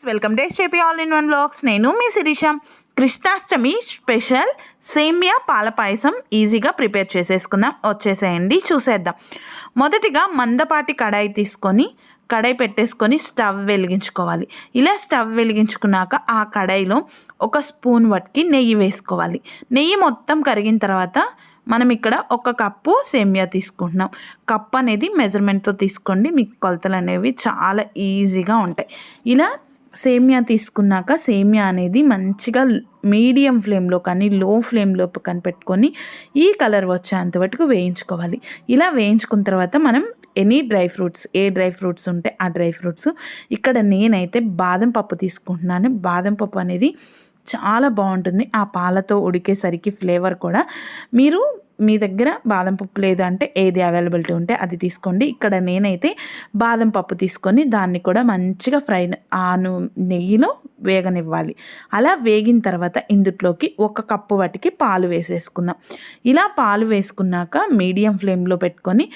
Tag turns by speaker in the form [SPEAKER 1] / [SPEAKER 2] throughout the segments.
[SPEAKER 1] Welcome డే చెప్పి all in one blogs నేను మీ శిరీషం. కృష్ణాష్టమి స్పెషల్ సేమియా పాల పాయసం ఈజీగా ప్రిపేర్ చేసేసుకుందాం. వచ్చేసేయండి చూసేద్దాం. మొదటిగా మందపాటి కడాయి తీసుకొని కడాయి పెట్టేసుకొని స్టవ్ వెలిగించుకోవాలి. ఇలా స్టవ్ వెలిగించుకున్నాక ఆ కడాయిలో ఒక స్పూన్ వట్కి నెయ్యి వేసుకోవాలి. నెయ్యి మొత్తం కరిగిన తర్వాత మనం ఇక్కడ ఒక కప్పు సేమియా తీసుకుంటున్నాం. కప్ అనేది మెజర్మెంట్తో తీసుకోండి. మీకు కొలతలు అనేవి చాలా ఈజీగా ఉంటాయి. ఇలా సేమియా తీసుకున్నాక సేమియా అనేది మంచిగా మీడియం ఫ్లేమ్లో కానీ లో ఫ్లేమ్లో కనిపెట్టుకొని ఈ కలర్ వచ్చేంత వరకు వేయించుకోవాలి. ఇలా వేయించుకున్న తర్వాత మనం ఎనీ డ్రై ఫ్రూట్స్ ఏ డ్రై ఫ్రూట్స్ ఉంటే ఆ డ్రై ఫ్రూట్స్. ఇక్కడ నేనైతే బాదం పప్పు తీసుకుంటున్నాను. బాదం పప్పు అనేది చాలా బాగుంటుంది. ఆ పాలతో ఉడికేసరికి ఫ్లేవర్ కూడా. మీరు మీ దగ్గర బాదం పప్పు లేదా అంటే ఏది అవైలబిలిటీ ఉంటే అది తీసుకోండి. ఇక్కడ నేనైతే బాదం పప్పు తీసుకొని దాన్ని కూడా మంచిగా ఫ్రై ఆను నెయ్యిలో వేగనివ్వాలి. అలా వేగిన తర్వాత ఇందుట్లోకి ఒక కప్పు వాటికి పాలు వేసేసుకుందాం. ఇలా పాలు వేసుకున్నాక మీడియం ఫ్లేమ్లో పెట్టుకొని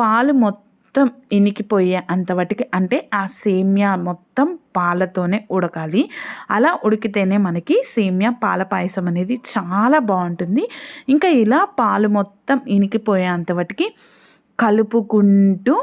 [SPEAKER 1] పాలు మొత్తం మొత్తం ఇనికిపోయే అంతవటికి అంటే ఆ సేమ్యా మొత్తం పాలతోనే ఉడకాలి. అలా ఉడికితేనే మనకి సేమ్యా పాల పాయసం అనేది చాలా బాగుంటుంది. ఇంకా ఇలా పాలు మొత్తం ఇనికిపోయే అంతవటికి కలుపుకుంటూ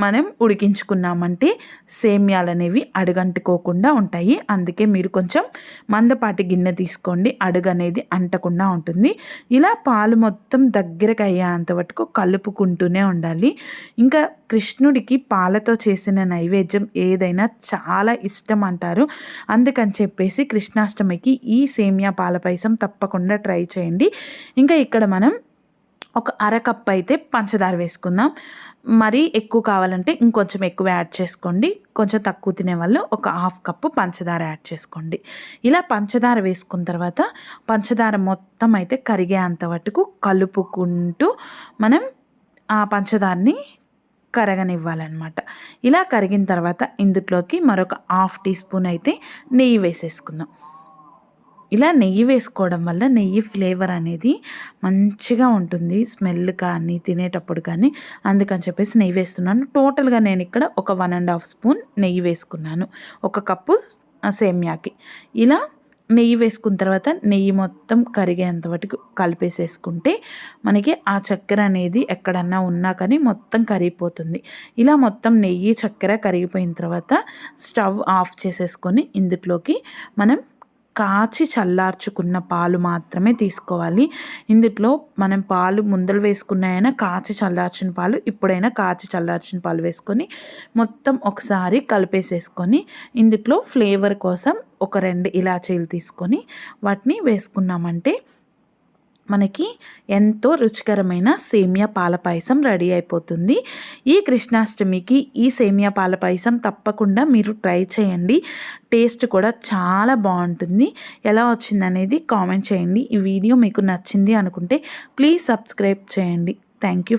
[SPEAKER 1] మనం ఉడికించుకున్నామంటే సేమ్యాలు అనేవి అడుగంటుకోకుండా ఉంటాయి. అందుకే మీరు కొంచెం మందపాటి గిన్నె తీసుకోండి. అడుగు అనేది అంటకుండా ఉంటుంది. ఇలా పాలు మొత్తం దగ్గరకు అయ్యేంత వరకు కలుపుకుంటూనే ఉండాలి. ఇంకా కృష్ణుడికి పాలతో చేసిన నైవేద్యం ఏదైనా చాలా ఇష్టం అంటారు. అందుకని చెప్పేసి కృష్ణాష్టమికి ఈ సేమియా పాల పాయసం తప్పకుండా ట్రై చేయండి. ఇంకా ఇక్కడ మనం ఒక అరకప్ అయితే పంచదార వేసుకుందాం. మరీ ఎక్కువ కావాలంటే ఇంకొంచెం ఎక్కువ యాడ్ చేసుకోండి. కొంచెం తక్కువ తినే వాళ్ళు ఒక హాఫ్ కప్పు పంచదార యాడ్ చేసుకోండి. ఇలా పంచదార వేసుకున్న తర్వాత పంచదార మొత్తం అయితే కరిగేంత వరకు కలుపుకుంటూ మనం ఆ పంచదారని కరగనివ్వాలన్నమాట. ఇలా కరిగిన తర్వాత ఇందులోకి మరొక హాఫ్ టీ స్పూన్ అయితే నెయ్యి వేసేసుకుందాం. ఇలా నెయ్యి వేసుకోవడం వల్ల నెయ్యి ఫ్లేవర్ అనేది మంచిగా ఉంటుంది. స్మెల్ కానీ తినేటప్పుడు కానీ. అందుకని చెప్పేసి నెయ్యి వేస్తున్నాను. టోటల్గా నేను ఇక్కడ ఒక వన్ అండ్ హాఫ్ స్పూన్ నెయ్యి వేసుకున్నాను. ఒక కప్పు సేమ్యాకి. ఇలా నెయ్యి వేసుకున్న తర్వాత నెయ్యి మొత్తం కరిగేంత వరకు కలిపేసేసుకుంటే మనకి ఆ చక్కెర అనేది ఎక్కడన్నా ఉన్నా కానీ మొత్తం కరిగిపోతుంది. ఇలా మొత్తం నెయ్యి చక్కెర కరిగిపోయిన తర్వాత స్టవ్ ఆఫ్ చేసేసుకొని ఇందులోకి మనం కాచి చల్లార్చుకున్న పాలు మాత్రమే తీసుకోవాలి. ఇందులో మనం పాలు ముందలు వేసుకున్నాయైనా కాచి చల్లార్చిన పాలు ఇప్పుడైనా కాచి చల్లార్చిన పాలు వేసుకొని మొత్తం ఒకసారి కలిపేసేసుకొని ఇందులో ఫ్లేవర్ కోసం ఒక రెండు ఇలాచీలు తీసుకొని వాటిని వేసుకున్నామంటే మనకి ఎంతో రుచికరమైన సేమియా పాల పాయసం రెడీ అయిపోతుంది. ఈ కృష్ణాష్టమికి ఈ సేమియా పాల పాయసం తప్పకుండా మీరు ట్రై చేయండి. టేస్ట్ కూడా చాలా బాగుంటుంది. ఎలా వచ్చిందనేది కామెంట్ చేయండి. ఈ వీడియో మీకు నచ్చింది అనుకుంటే ప్లీజ్ సబ్స్క్రైబ్ చేయండి. Thank you.